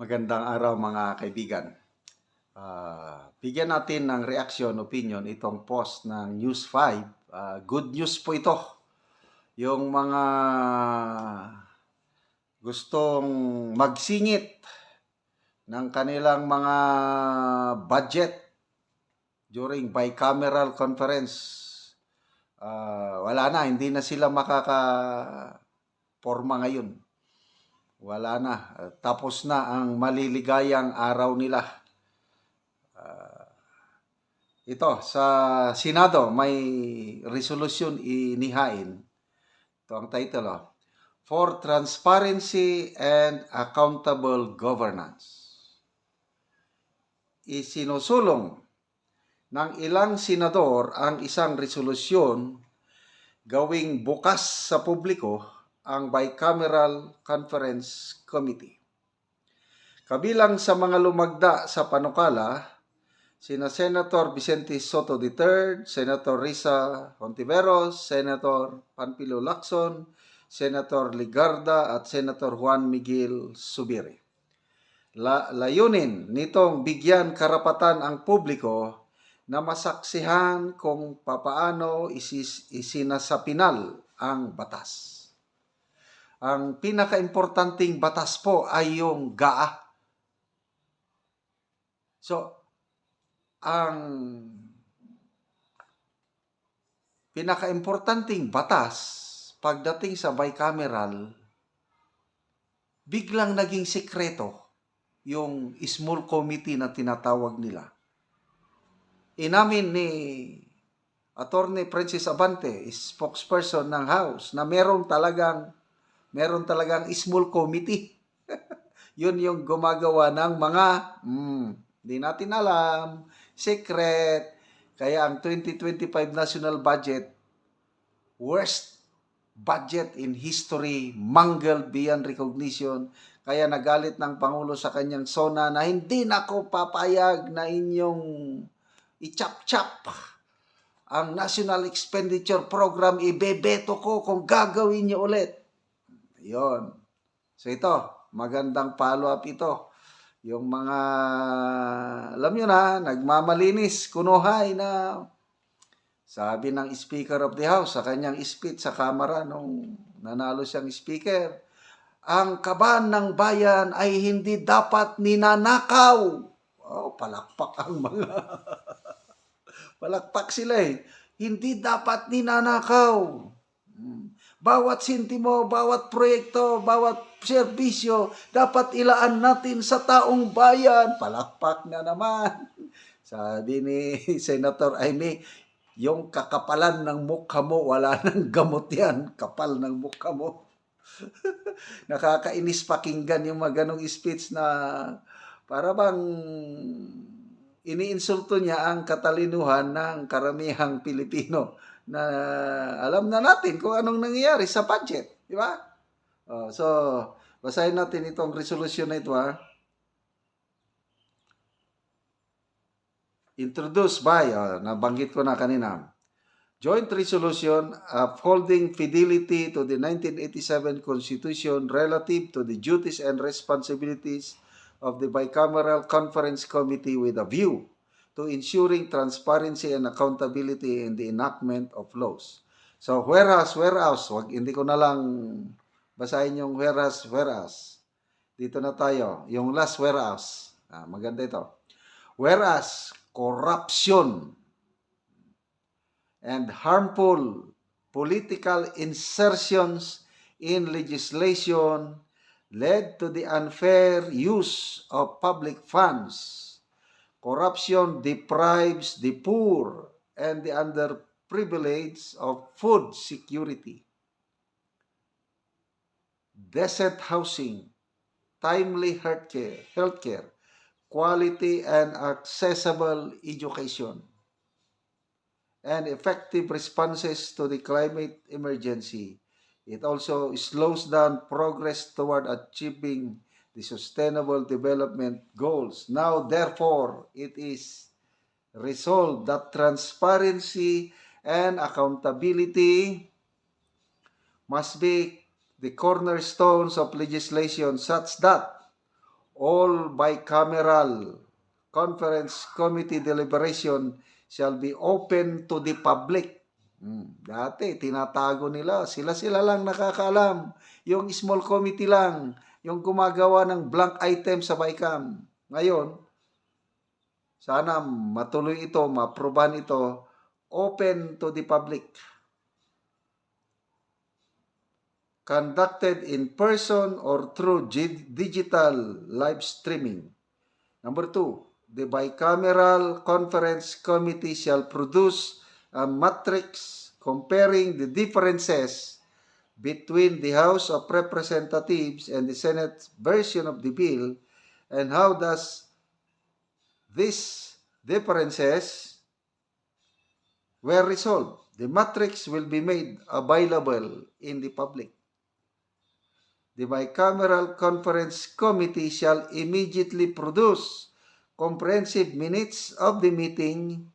Magandang araw mga kaibigan. Ah, bigyan natin ng reaction, opinion itong post ng News 5. Ah, good news po ito. Yung mga gustong magsingit ng kanilang mga budget during bicameral conference. Ah, wala na, hindi na sila makaka-forma ngayon. Wala na. Tapos na ang maliligayang araw nila. Uh, ito, sa Senado, may resolution inihain. Ito ang title, oh. For Transparency and Accountable Governance. Isinusulong ng ilang senador ang isang resolusyon gawing bukas sa publiko ang Bicameral Conference Committee. Kabilang sa mga lumagda sa panukala, sina Senator Vicente Soto III, Senator Risa Hontiveros, Senator Panpilo Lacson, Senator Ligarda at Senator Juan Miguel Subiri. La, layunin nitong bigyan karapatan ang publiko na masaksihan kung papaano isis, isinasapinal ang batas ang pinakaimportanting batas po ay yung GAA. So, ang pinakaimportanting batas pagdating sa bicameral, biglang naging sekreto yung small committee na tinatawag nila. Inamin ni Attorney Princess Abante, spokesperson ng House, na meron talagang meron talagang small committee. Yun yung gumagawa ng mga, hmm, di natin alam, secret. Kaya ang 2025 national budget, worst budget in history, mangled beyond recognition. Kaya nagalit ng Pangulo sa kanyang sona na hindi na ko papayag na inyong ichap-chap ang National Expenditure Program, ibebeto ko kung gagawin niyo ulit. Yon. So ito, magandang follow-up ito. Yung mga, alam nyo na, nagmamalinis, kunuhay na sabi ng Speaker of the House sa kanyang speech sa Kamara nung nanalo siyang speaker, ang kaban ng bayan ay hindi dapat ninanakaw. Oh, palakpak ang mga palakpak sila eh. Hindi dapat ninanakaw. Bawat sintimo, bawat proyekto, bawat serbisyo, dapat ilaan natin sa taong bayan. Palakpak na naman. Sabi ni Senator Aimee, yung kakapalan ng mukha mo, wala nang gamot yan. Kapal ng mukha mo. Nakakainis pakinggan yung mga ganong speech na para bang iniinsulto niya ang katalinuhan ng karamihang Pilipino na alam na natin kung anong nangyayari sa budget. Di ba? Oh, so, basahin natin itong resolution na ito ha. Introduced by, oh, nabanggit ko na kanina, Joint Resolution upholding fidelity to the 1987 Constitution relative to the duties and responsibilities of the Bicameral Conference Committee with a view to ensuring transparency and accountability in the enactment of laws. So, whereas, whereas, wag, hindi ko na lang basahin yung whereas, whereas. Dito na tayo. Yung last whereas. Ah, maganda ito. Whereas, corruption and harmful political insertions in legislation led to the unfair use of public funds Corruption deprives the poor and the underprivileged of food security, decent housing, timely healthcare, healthcare, quality and accessible education, and effective responses to the climate emergency. It also slows down progress toward achieving the Sustainable Development Goals. Now, therefore, it is resolved that transparency and accountability must be the cornerstones of legislation such that all bicameral conference committee deliberation shall be open to the public. Hmm, Dati, tinatago nila. Sila-sila lang nakakaalam. Yung small committee lang. Yung gumagawa ng blank item sa BICAM. Ngayon, sana matuloy ito, maproban ito, open to the public. Conducted in person or through gi- digital live streaming. Number two, the bicameral conference committee shall produce a matrix comparing the differences between the House of Representatives and the Senate version of the bill and how does these differences were resolved. The matrix will be made available in the public. The bicameral conference committee shall immediately produce comprehensive minutes of the meeting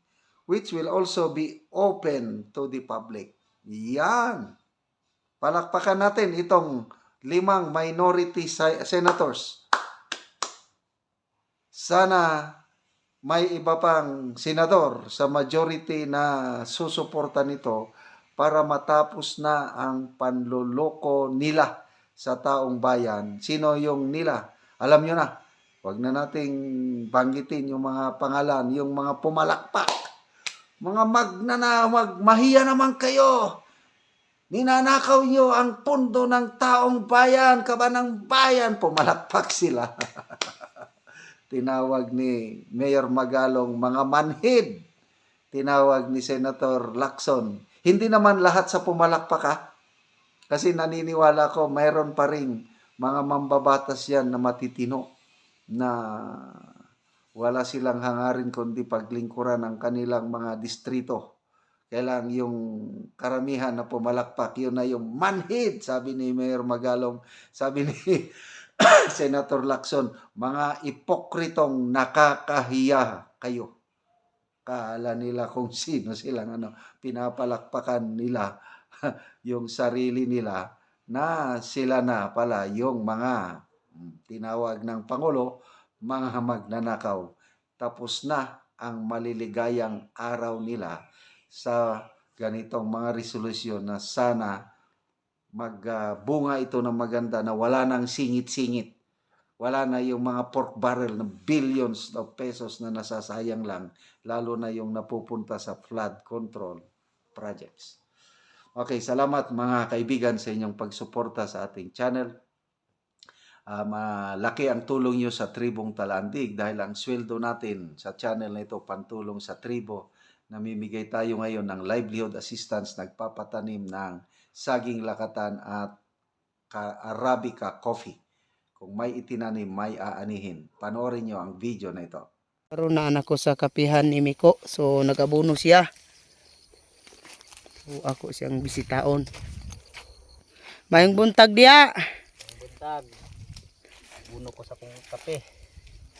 which will also be open to the public. Yan. Palakpakan natin itong limang minority senators. Sana may iba pang senador sa majority na susuporta nito para matapos na ang panloloko nila sa taong bayan. Sino yung nila? Alam nyo na. Huwag na nating banggitin yung mga pangalan, yung mga pumalakpak. Mga magnana, magmahiya naman kayo. Ninanakaw nyo ang pundo ng taong bayan, kaba ng bayan. Pumalakpak sila. Tinawag ni Mayor Magalong mga manhid. Tinawag ni Senator Lacson. Hindi naman lahat sa pumalakpak ha. Kasi naniniwala ko mayroon pa rin mga mambabatas yan na matitino na wala silang hangarin kundi paglingkuran ng kanilang mga distrito. Kailang yung karamihan na pumalakpak, yun na yung manhid, sabi ni Mayor Magalong, sabi ni Senator Lacson, mga ipokritong nakakahiya kayo. Kaala nila kung sino silang ano, pinapalakpakan nila yung sarili nila na sila na pala yung mga mm, tinawag ng Pangulo, mga magnanakaw. Tapos na ang maliligayang araw nila sa ganitong mga resolusyon na sana magbunga ito ng maganda na wala nang singit-singit. Wala na yung mga pork barrel na billions of pesos na nasasayang lang, lalo na yung napupunta sa flood control projects. Okay, salamat mga kaibigan sa inyong pagsuporta sa ating channel. Ah, malaki ang tulong nyo sa Tribong Talandig dahil ang sweldo natin sa channel na ito pantulong sa tribo. Namimigay tayo ngayon ng livelihood assistance, nagpapatanim ng saging lakatan at ka- Arabica coffee. Kung may itinanim, may aanihin. Panoorin nyo ang video na ito. Karon na anak ko sa kapihan ni Miko. So nagabuno siya. So ako siyang bisitaon. Mayong buntag diya. buntag buno ko sa kong kape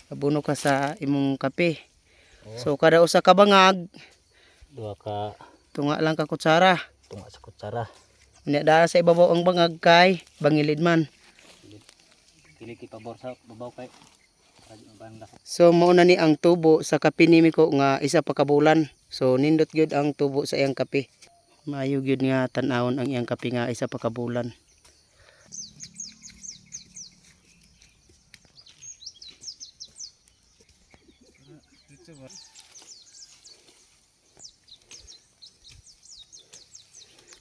Nabuno ka sa imong kape. Oo. So kada usa ka bangag, dua ka tunga lang ka kutsara. tunga sa kutsara Nya dara sa ibabaw ang bangag kay bangilid man. pili ki pabor sa babaw kay So mauna ni ang tubo sa kape ni Miko nga isa pa ka bulan. So nindot gyud ang tubo sa iyang kape. Maayo gyud nga tan-awon ang iyang kape nga isa pa ka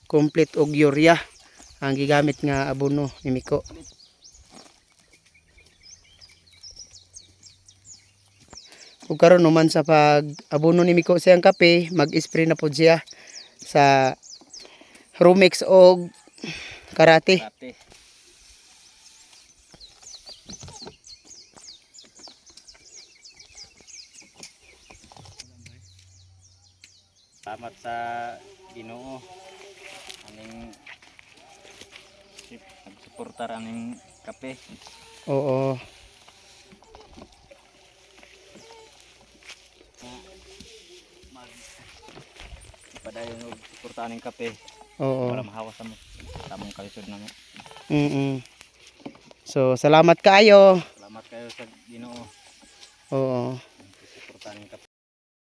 complete og urea ang gigamit nga abono ni Miko. Ug karon naman sa pag abono ni Miko siyang kape, mag-spray na pod siya sa Rumex og karate. kate Salamat sa Ginoo aning nagsuportar aning kape Oo. mag padayon og suporta aning kape Oo. para mahawas mo tamong kalisod namo Mm. So salamat kayo